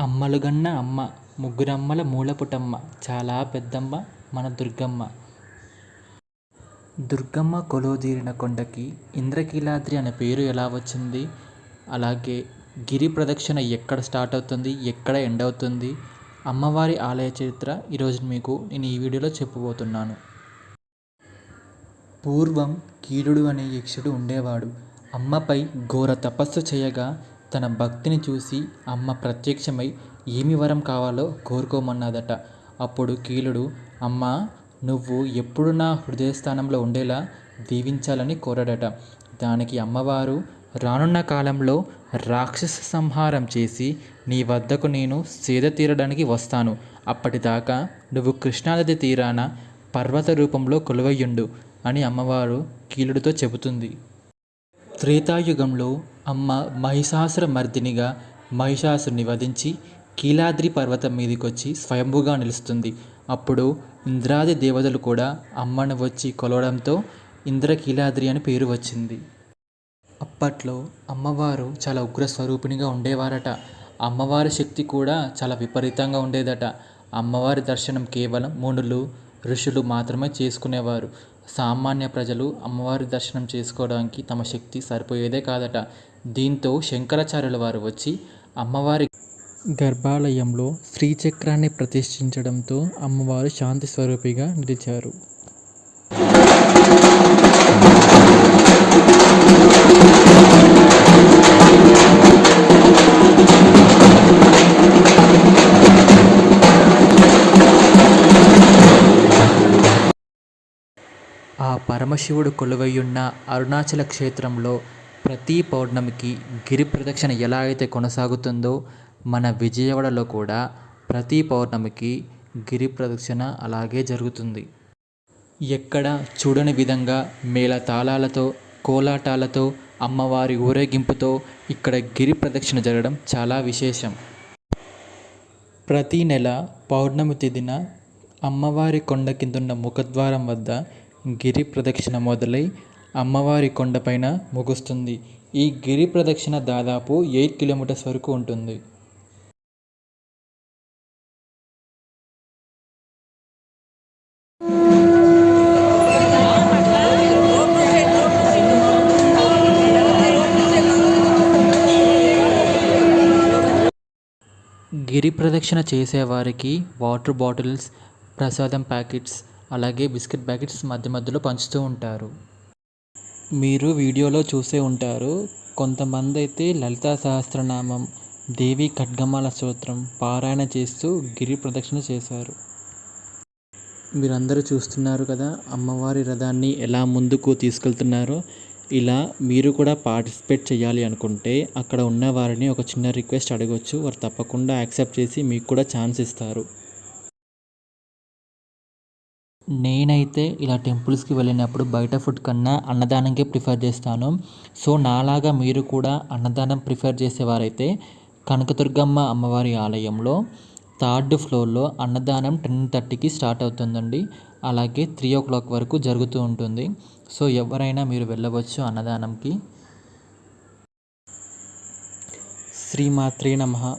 అమ్మలుగన్న అమ్మ ముగ్గురమ్మల మూలపుటమ్మ చాలా పెద్దమ్మ మన దుర్గమ్మ. దుర్గమ్మ కొలువుదీరిన కొండకి ఇంద్రకీలాద్రి అనే పేరు ఎలా వచ్చింది? అలాగే గిరి ప్రదక్షిణ ఎక్కడ స్టార్ట్ అవుతుంది? ఎక్కడ ఎండ్ అవుతుంది? అమ్మవారి ఆలయ చరిత్ర ఈరోజు మీకు నేను ఈ వీడియోలో చెప్పబోతున్నాను. పూర్వం కీలుడు అనే యక్షుడు ఉండేవాడు. అమ్మపై ఘోర తపస్సు చేయగా తన భక్తిని చూసి అమ్మ ప్రత్యక్షమై ఏమి వరం కావాలో కోరుకోమన్నదట. అప్పుడు కీలుడు అమ్మ నువ్వు ఎప్పుడు నా హృదయస్థానంలో ఉండేలా దీవించాలని కోరాడట. దానికి అమ్మవారు రానున్న కాలంలో రాక్షస సంహారం చేసి నీ వద్దకు నేను సేద తీరడానికి వస్తాను. అప్పటిదాకా నువ్వు కృష్ణానది తీరాన పర్వత రూపంలో కొలువయ్యుండు అని అమ్మవారు కీలుడితో చెబుతుంది. త్రేతాయుగంలో అమ్మ మహిషాసుర మర్దినిగా మహిషాసుని వధించి కీలాద్రి పర్వతం మీదకొచ్చి స్వయంభుగా నిలుస్తుంది. అప్పుడు ఇంద్రాది దేవతలు కూడా అమ్మను వచ్చి కొలవడంతో ఇంద్రకీలాద్రి అని పేరు వచ్చింది. అప్పట్లో అమ్మవారు చాలా ఉగ్ర స్వరూపిణిగా ఉండేవారట. అమ్మవారి శక్తి కూడా చాలా విపరీతంగా ఉండేదట. అమ్మవారి దర్శనం కేవలం మునులు ఋషులు మాత్రమే చేసుకునేవారు. సామాన్య ప్రజలు అమ్మవారి దర్శనం చేసుకోవడానికి తమ శక్తి సరిపోయేదే కాదట. దీంతో శంకరాచార్యుల వారు వచ్చి అమ్మవారి గర్భాలయంలో శ్రీచక్రాన్ని ప్రతిష్ఠించడంతో అమ్మవారు శాంతి స్వరూపిగా నిలిచారు. ఆ పరమశివుడు కొలువయ్యున్న అరుణాచల క్షేత్రంలో ప్రతి పౌర్ణమికి గిరి ప్రదక్షిణ ఎలా అయితే కొనసాగుతుందో మన విజయవాడలో కూడా ప్రతి పౌర్ణమికి గిరి ప్రదక్షిణ అలాగే జరుగుతుంది. ఎక్కడ చూడని విధంగా మేళ తాళాలతో కోలాటాలతో అమ్మవారి ఊరేగింపుతో ఇక్కడ గిరి ప్రదక్షిణ జరగడం చాలా విశేషం. ప్రతి నెల పౌర్ణమి తేదీన అమ్మవారి కొండ కిందున్న ముఖద్వారం వద్ద గిరి ప్రదక్షిణ మొదలై అమ్మవారి కొండపైన ముగుస్తుంది. ఈ గిరి ప్రదక్షిణ దాదాపు ఎయిట్ కిలోమీటర్స్ వరకు ఉంటుంది. గిరి ప్రదక్షిణ చేసేవారికి వాటర్ బాటిల్స్ ప్రసాదం ప్యాకెట్స్ అలాగే బిస్కెట్ ప్యాకెట్స్ మధ్య మధ్యలో పంచుతూ ఉంటారు. మీరు వీడియోలో చూసే ఉంటారు. కొంతమంది అయితే లలితా సహస్రనామం దేవి ఖడ్గమాల స్తోత్రం పారాయణ చేస్తూ గిరి ప్రదక్షిణ చేశారు. మీరందరూ చూస్తున్నారు కదా అమ్మవారి రథాన్ని ఎలా ముందుకు తీసుకెళ్తున్నారో. ఇలా మీరు కూడా పార్టిసిపేట్ చేయాలి అనుకుంటే అక్కడ ఉన్న వారిని ఒక చిన్న రిక్వెస్ట్ అడగొచ్చు. వారు తప్పకుండా యాక్సెప్ట్ చేసి మీకు కూడా ఛాన్స్ ఇస్తారు. నేనైతే ఇలా టెంపుల్స్కి వెళ్ళినప్పుడు బయట ఫుడ్ కన్నా అన్నదానంకే ప్రిఫర్ చేస్తాను. సో నాలాగా మీరు కూడా అన్నదానం ప్రిఫర్ చేసేవారైతే కనకదుర్గమ్మ అమ్మవారి ఆలయంలో థర్డ్ ఫ్లోర్లో అన్నదానం టెన్ థర్టీకి స్టార్ట్ అవుతుందండి. అలాగే త్రీ ఓ క్లాక్ వరకు జరుగుతూ ఉంటుంది. సో ఎవరైనా మీరు వెళ్ళవచ్చు అన్నదానంకి. శ్రీమాత్రే నమ.